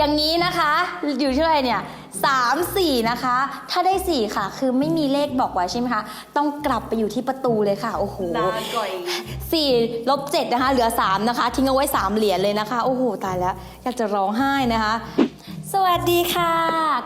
อย่างนี้นะคะ อยู่ที่อะไหรเนี่ยสามสี่นะคะ ถ้าได้สี่ค่ะ คือไม่มีเลขบอกไว้ใช่ไหมคะ ต้องกลับไปอยู่ที่ประตูเลยค่ะ โอ้โหนานก่อยสี่ลบเจ็ดนะคะ เหลือสามนะคะ ทิ้งเอาไว้สามเหรียญเลยนะคะ โอ้โห ตายแล้ว อยากจะร้องไห้นะคะ สวัสดีค่ะ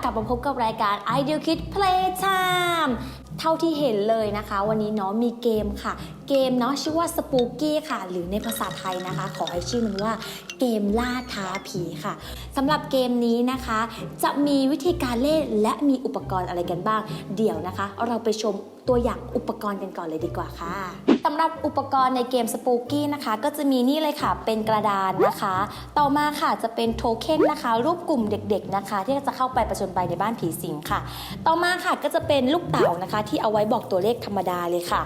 กลับมาพบกับรายการ Ideal Kid Playtime เท่าที่เห็นเลยนะคะ วันนี้เนาะมีเกมค่ะ เกมเนาะชื่อว่า Spooky ค่ะ หรือในภาษาไทยนะคะ ขอให้ชื่อมันว่า เกมล่าท้าผีค่ะสำหรับเกมนี้นะคะ จะมีวิธีการเล่นและมีอุปกรณ์อะไรกันบ้าง เดี๋ยวนะคะ เราไปชม ตัวอย่างอุปกรณ์กันก่อนเลยดีกว่าค่ะสำหรับอุปกรณ์ในเกม Spooky นะคะ ก็จะมีนี่เลยค่ะ เป็นกระดานนะคะ ต่อมาค่ะจะเป็นโทเค็นนะคะ รูปกลุ่มเด็กๆนะคะ ที่จะเข้าไปประชนไปในบ้านผีสิงค่ะ ต่อมาค่ะก็จะเป็นลูกเต่านะคะ ที่เอาไว้บอกตัวเลขธรรมดาเลยค่ะ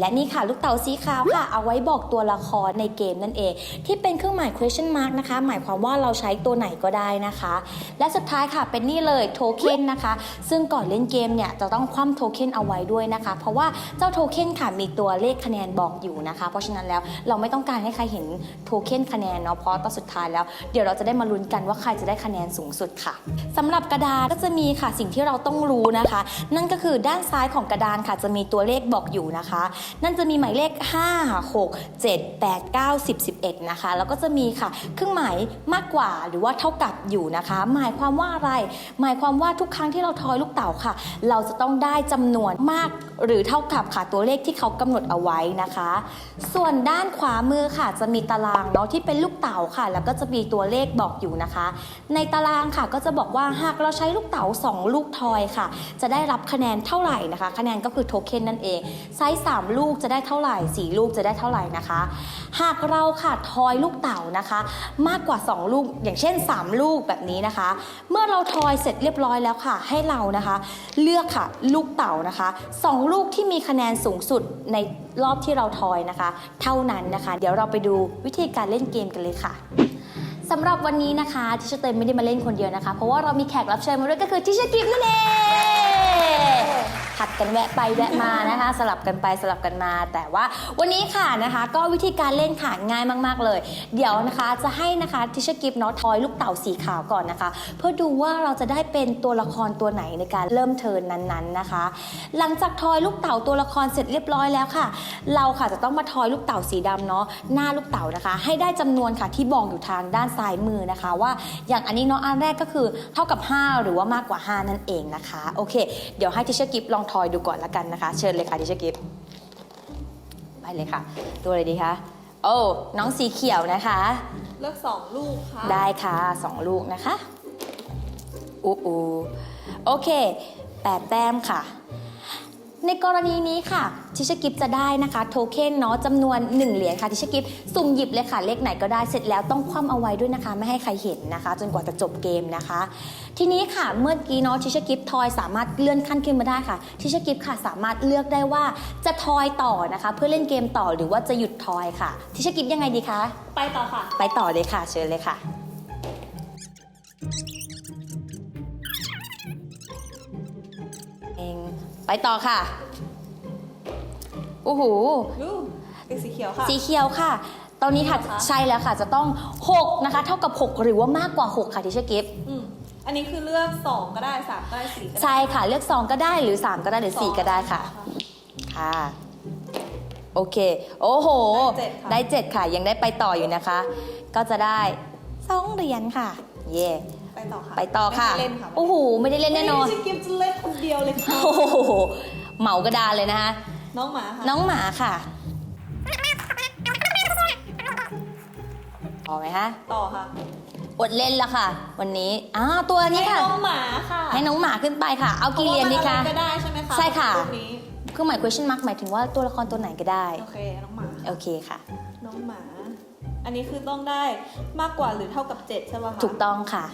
และนี่ค่ะ ลูกเต่าสีขาวค่ะ เอาไว้บอกตัวละครในเกมนั่นเอง ที่เป็นเครื่องหมาย question mark นะคะ หมายความว่าเราใช้ตัวไหนก็ได้นะคะ และสุดท้ายค่ะเป็นนี่เลยโทเค็นนะคะ ซึ่งก่อนเล่นเกมเนี่ยจะต้องคว่ำโทเค็นเอาไว้ด้วยนะคะ เพราะว่าเจ้าโทเค็นค่ะมีตัวเลขคะแนนบอกอยู่นะคะ เพราะฉะนั้นแล้วเราไม่ต้องการให้ใครเห็นโทเค็นคะแนนเนาะเพราะตอนสุดท้ายแล้วเดี๋ยวเราจะได้มาลุ้นกันว่าใครจะได้คะแนนสูงสุดค่ะสำหรับกระดาษก็จะมีค่ะสิ่งที่เราต้องรู้นะคะ นั่นก็คือด้านซ้ายของกระดานค่ะจะมีตัวเลขบอกอยู่นะคะ นั่นจะมีหมายเลข 5 6 7 8 9 10 11นะคะแล้วก็จะมีค่ะเครื่องหมายมากกว่าหรือว่าเท่ากับอยู่นะคะ หมายความว่าอะไร หมายความว่าทุกครั้งที่เราทอยลูกเต๋าค่ะ เราจะต้องได้จำนวนมากหรือเท่ากับค่ะตัวเลขที่เขากำหนดเอาไว้นะคะ ส่วนด้านขวามือค่ะ จะมีตารางเนาะที่เป็นลูกเต๋าค่ะ แล้วก็จะมีตัวเลขบอกอยู่นะคะ ในตารางค่ะก็จะบอกว่าหากเราใช้ลูกเต๋า2 ลูกทอยค่ะ จะได้รับคะแนนเท่าไหร่นะคะ คะแนนก็คือโทเค็นนั่นเองไซส์3ลูกจะได้เท่าไหร่ 4 ลูกจะได้เท่าไหร่นะคะ หากเราค่ะทอยลูกเต๋านะคะ มากกว่า 2 ลูกอย่างเช่น 3 ลูกแบบนี้นะคะ เมื่อเราทอยเสร็จเรียบร้อยแล้วค่ะ ให้เรานะคะ เลือกค่ะลูกเต๋านะคะสองลูกที่มีคะแนนสูงสุดในรอบที่เราทอยนะคะ เท่านั้นนะคะ เดี๋ยวเราไปดูวิธีการเล่นเกมกันเลยค่ะสำหรับวันนี้นะคะทิชเตนไม่ได้มาเล่นคนเดียวนะคะ เพราะว่าเรามีแขกรับเชิญมาด้วยก็คือทิชกิฟนั่นเอง ผัดกันแวะไปแวะมานะคะ สลับกันไปสลับกันมา แต่ว่าวันนี้ค่ะนะคะ ก็วิธีการเล่นค่ะง่ายมาก ๆ เลย เดี๋ยวนะคะจะให้นะคะทิชกิฟเนาะทอยลูกเต่าสีขาวก่อนนะคะ เพื่อดูว่าเราจะได้เป็นตัวละครตัวไหนในการเริ่มเทินนั้นๆนะคะ หลังจากทอยลูกเต่าตัวละครเสร็จเรียบร้อยแล้วค่ะ เราค่ะจะต้องมาทอยลูกเต่าสีดำเนาะหน้าลูกเต่านะคะ ให้ได้จำนวนค่ะที่บอกอยู่ทางด้านซ้ายมือนะคะ ว่าอย่างอันนี้เนาะอันแรกก็คือเท่ากับ 5 หรือว่ามากกว่า 5 นั่นเองนะคะโอเคเดี๋ยวให้ทิชกิฟลองทอยดูก่อนละกันนะคะ เชิญเลยค่ะทิชกิฟไปเลยค่ะตัวอะไรดีคะ โอ้ น้องสีเขียวนะคะ เลือกสองลูกค่ะ ได้ค่ะสองลูกนะคะ อูอูโอเคแปดแต้มค่ะ ในกรณีนี้ค่ะทิชกิฟจะได้นะคะ โทเค็นเนาะจำนวน 1 เหรียญค่ะทิชกิฟสุ่มหยิบเลยค่ะ เลขไหนก็ได้เสร็จแล้วต้องคว่ำเอาไว้ด้วยนะคะ ไม่ให้ใครเห็นนะคะ จนกว่าจะจบเกมนะคะ ทีนี้ค่ะเมื่อกี้เนาะทิชกิฟทอยสามารถเลื่อนขั้นขึ้นมาได้ค่ะทิชกิฟค่ะสามารถเลือกได้ว่าจะทอยต่อนะคะ เพื่อเล่นเกมต่อหรือว่าจะหยุดทอยค่ะทิชกิฟยังไงดีคะไปต่อค่ะ ไปต่อเลยค่ะ เชิญเลยค่ะ ไปต่อค่ะ โอ้โหลูกเป็นสีเขียวค่ะ สีเขียวค่ะ ตอนนี้ค่ะนี่เหรอคะ ใช่แล้วค่ะ จะต้อง 6 นะคะ เท่ากับ 6 หรือว่ามากกว่า 6 ค่ะทิชกิฟอืมอันนี้คือเลือกสองก็ได้สามก็ได้สี่ก็ได้ ใช่ค่ะ เลือก 2 ก็ได้หรือ 3 ก็ได้หรือ 4 ก็ได้ค่ะ ค่ะ โอเค โอ้โห ได้7ค่ะ ยังได้ไปต่ออยู่นะคะ ก็จะได้ 2 เหรียญค่ะ เย่ไป ต่อค่ะไปต่อค่ะ ไม่ได้เล่นค่ะ โอ้โห ไม่ได้เล่นแน่นอน ไม่ใช่กิฟจะเล่นคนเดียวเลยค่ะ โอ้โห เหมากระดานเลยนะคะ น้องหมาค่ะน้องหมาค่ะพอไหมคะ ต่อค่ะอดเล่นแล้วค่ะ วันนี้อ้าวตัวนี้ให้ค่ะ น้องหมาค่ะให้น้องหมาขึ้นไปค่ะ เอากี่เหรียญดีคะพราว่าอไรก็ได้ใช่ไหมคะใช่ค่ะ รูปนี้เครื่องหมาย question mark หมายถึงว่าตัวละครตัวไหนก็ได้ โอเคน้องหมา โอเคค่ะ น้องหมา อันนี้คือต้องได้มากกว่าหรือเท่ากับเจ็ดใช่ป่ะคะถูกต้องค่ะ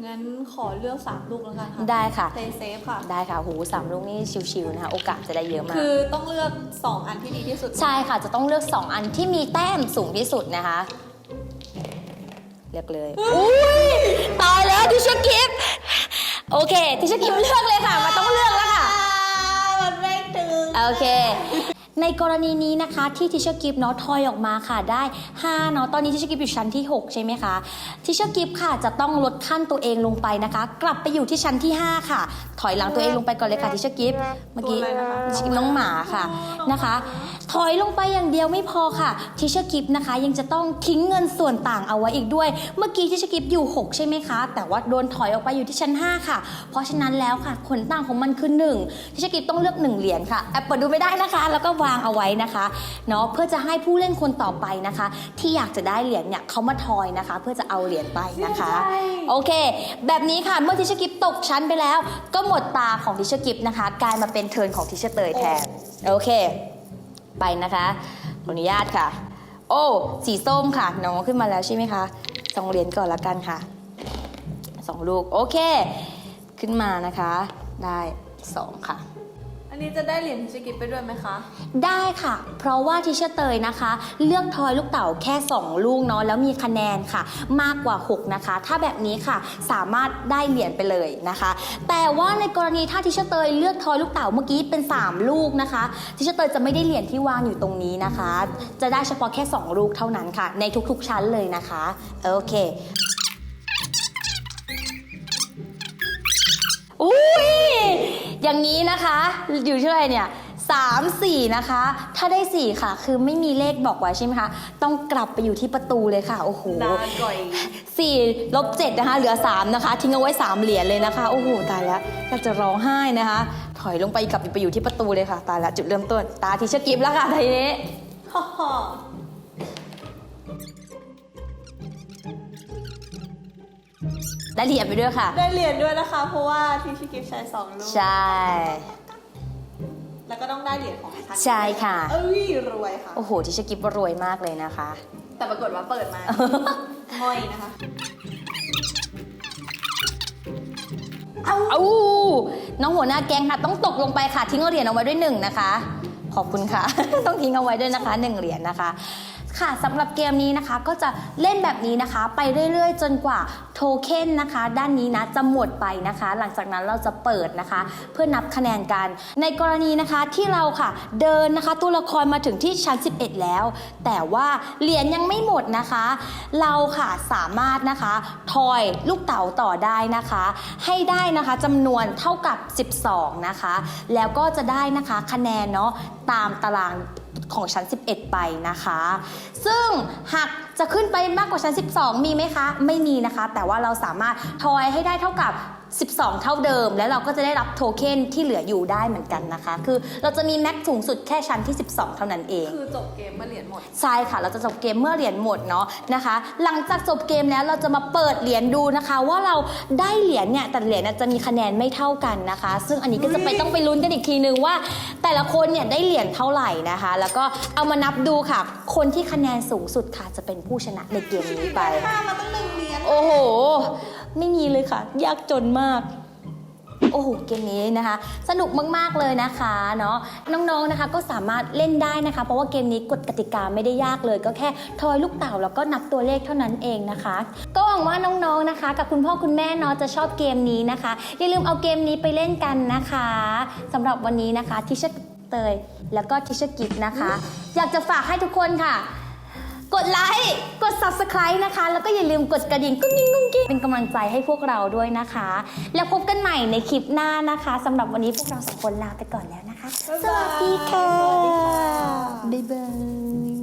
งั้นขอเลือกสามลูกแล้วกันค่ะได้ค่ะเซเซฟค่ะ ได้ค่ะหูสามลูกนี่ชิวๆนะคะ โอกาสจะได้เยอะมาก คือต้องเลือกสองอันที่ดีที่สุด ใช่ค่ะ จะต้องเลือก 2 อันที่มีแต้มสูงที่สุดนะคะ เลือกเลย อุ้ยตายแล้วทิชกิฟโอเคทิชกิฟเลือกเลยค่ะมาต้องเลือกแล้วค่ะ มันไม่ถึง โอเค ในกรณีนี้นะคะที่ทิชเชอร์กิฟเนาะทอยออกมาค่ะได้5เนาะตอนนี้ทิชเชอร์กิฟอยู่ชั้นที่ 6 ใช่ไหมคะทิชเชอร์กิฟค่ะจะต้องลดขั้นตัวเองลงไปนะคะ กลับไปอยู่ที่ชั้นที่ 5 ค่ะ ถอยหลังตัวเองลงไปก่อนเลยค่ะทิชเชอร์กิฟเมื่อกี้ตัวอะไรนะคะทิชเชอร์กิฟน้องหมาค่ะนะคะ ถอยลงไปอย่างเดียวไม่พอค่ะทิชเชอร์กิฟนะคะยังจะต้องทิ้งเงินส่วนต่างเอาไว้อีกด้วย เมื่อกี้ทิชเชอร์กิฟอยู่ 6 ใช่ไหมคะ แต่ว่าโดนถอยออกไปอยู่ที่ชั้น 5 ค่ะ เพราะฉะนั้นแล้วค่ะผลต่างของมันคือ1ทิชเชอร์กิฟต้องเลือก 1 เหรียญค่ะแอบเปิดดูไม่ได้นะคะแล้วก็วางเอาไว้นะคะเนาะเพื่อจะให้ผู้เล่นคนต่อไปนะคะ ที่อยากจะได้เหรียญเนี่ยเขามาทอยนะคะ เพื่อจะเอาเหรียญไปนะคะใช่โอเค แบบนี้ค่ะเมื่อทิชเชอร์กิฟตกชั้นไปแล้ว ก็หมดตาของทิชเชอร์กิฟนะคะ กลายมาเป็นเทิร์นของทิชเชอร์เตยแทนโอเค ไปนะคะขออนุญาตค่ะ โอ้สีส้มค่ะน้องขึ้นมาแล้วใช่ไหมคะสองเหรียญก่อนละกันค่ะสองลูกโอเค ขึ้นมานะคะได้สองค่ะ อันนี้จะได้เหรียญทิชกิปไปด้วยไหมคะ ได้ค่ะ เพราะว่าทิเชเตยนะคะ เลือกทอยลูกเต๋าแค่ 2 ลูกเนาะแล้วมีคะแนนค่ะ มากกว่า 6 นะคะ ถ้าแบบนี้ค่ะสามารถได้เหรียญไปเลยนะคะ แต่ว่าในกรณีถ้าทิเชเตยเลือกทอยลูกเต๋าเมื่อกี้เป็น 3 ลูกนะคะทิเชเตยจะไม่ได้เหรียญที่วางอยู่ตรงนี้นะคะ จะได้เฉพาะแค่ 2 ลูกเท่านั้นค่ะ ในทุกๆชั้นเลยนะคะโอเค อย่างนี้นะคะ อยู่ที่อะไรเนี่ยสามสี่นะคะ ถ้าได้สี่ค่ะ คือไม่มีเลขบอกไว้ใช่ไหมคะ ต้องกลับไปอยู่ที่ประตูเลยค่ะ โอ้โหนานก่อยสี่ลบเจ็ดนะคะ เหลือสามนะคะ ทิ้งเอาไว้สามเหรียญเลยนะคะ โอ้โห ตายแล้วอยากจะร้องไห้นะคะ ถอยลงไปกลับไปอยู่ที่ประตูเลยค่ะ ตายแล้วจุดเริ่มต้น ตาทีเชอร์กิฟแล้วค่ะทีนี้ ได้เหรียญไปด้วยค่ะ ได้เหรียญด้วยนะคะ เพราะว่าทิชกิปใช้สองลูกใช่ แล้วก็ต้องได้เหรียญของฉันใช่ค่ะ เอ้ยรวยค่ะ โอ้โหทีเชอร์กิฟรวยมากเลยนะคะ แต่ปรากฏว่าเปิดมาง่อยนะคะ เอ้าน้องหัวหน้าแก๊งค่ะ ต้องตกลงไปค่ะ ทิ้งเหรียญเอาไว้ด้วยหนึ่งนะคะ ขอบคุณค่ะ ต้องทิ้งเอาไว้ด้วยนะคะหนึ่งเหรียญนะคะ ค่ะสำหรับเกมนี้นะคะก็จะเล่นแบบนี้นะคะ ไปเรื่อยๆ จนกว่าโทเค็นนะคะ ด้านนี้นะจะหมดไปนะคะ หลังจากนั้นเราจะเปิดนะคะ เพื่อนับคะแนนกัน ในกรณีนะคะที่เราค่ะเดินนะคะตัวละครมาถึงที่ชั้น 11 แล้ว แต่ว่าเหรียญยังไม่หมดนะคะ เราค่ะสามารถนะคะทอยลูกเต๋าต่อได้นะคะ ให้ได้นะคะจำนวนเท่ากับ 12 นะคะ แล้วก็จะได้นะคะคะแนนเนาะตามตาราง ของชั้น 11 ไปนะคะ ซึ่งหากจะขึ้นไปมากกว่าชั้น 12 มีไหมคะ ไม่มีนะคะ แต่ว่าเราสามารถทอยให้ได้เท่ากับ 12 เท่าเดิม แล้วเราก็จะได้รับโทเค็นที่เหลืออยู่ได้เหมือนกันนะคะ คือเราจะมีแม็กสูงสุดแค่ชั้นที่ 12 เท่านั้นเอง คือจบเกมเมื่อเหรียญหมด ใช่ค่ะ เราจะจบเกมเมื่อเหรียญหมดเนาะนะคะ หลังจากจบเกมแล้วเราจะมาเปิดเหรียญดูนะคะ ว่าเราได้เหรียญเนี่ยแต่เหรียญน่ะจะมีคะแนนไม่เท่ากันนะคะ ซึ่งอันนี้ก็จะไปต้องไปลุ้นกันอีกทีนึงว่า แต่ละคนเนี่ยได้เหรียญเท่าไหร่นะคะ แล้วก็เอามานับดูค่ะ คนที่คะแนนสูงสุดค่ะจะเป็นผู้ชนะในเกมนี้ไปห้ามาตั้งหนึ่งเหรียญโอ้โห ไม่มีเลยค่ะ ยากจนมาก โอ้โหเกมนี้นะคะ สนุกมากๆเลยนะคะเนาะน้องๆนะคะก็สามารถเล่นได้นะคะ เพราะว่าเกมนี้กฎกติกาไม่ได้ยากเลย ก็แค่ทอยลูกเต่าแล้วก็นับตัวเลขเท่านั้นเองนะคะ ก็หวังว่าน้องๆนะคะ กับคุณพ่อคุณแม่เนาะจะชอบเกมนี้นะคะอย่าลืมเอาเกมนี้ไปเล่นกันนะคะสำหรับวันนี้นะคะทิชเชอร์เตยแล้วก็ทิชกิฟนะคะ อยากจะฝากให้ทุกคนค่ะ กดไลค์กด subscribe นะคะ แล้วก็อย่าลืมกดกระดิ่งกุ้งกิ้งกุ้งกิ้งเป็นกำลังใจให้พวกเราด้วยนะคะ แล้วพบกันใหม่ในคลิปหน้านะคะสำหรับวันนี้พวกเราสองคนลาไปก่อนแล้วนะคะบ๊ายสบายวัสดีค่ะสวัสดีค่ะ บ๊ายบาย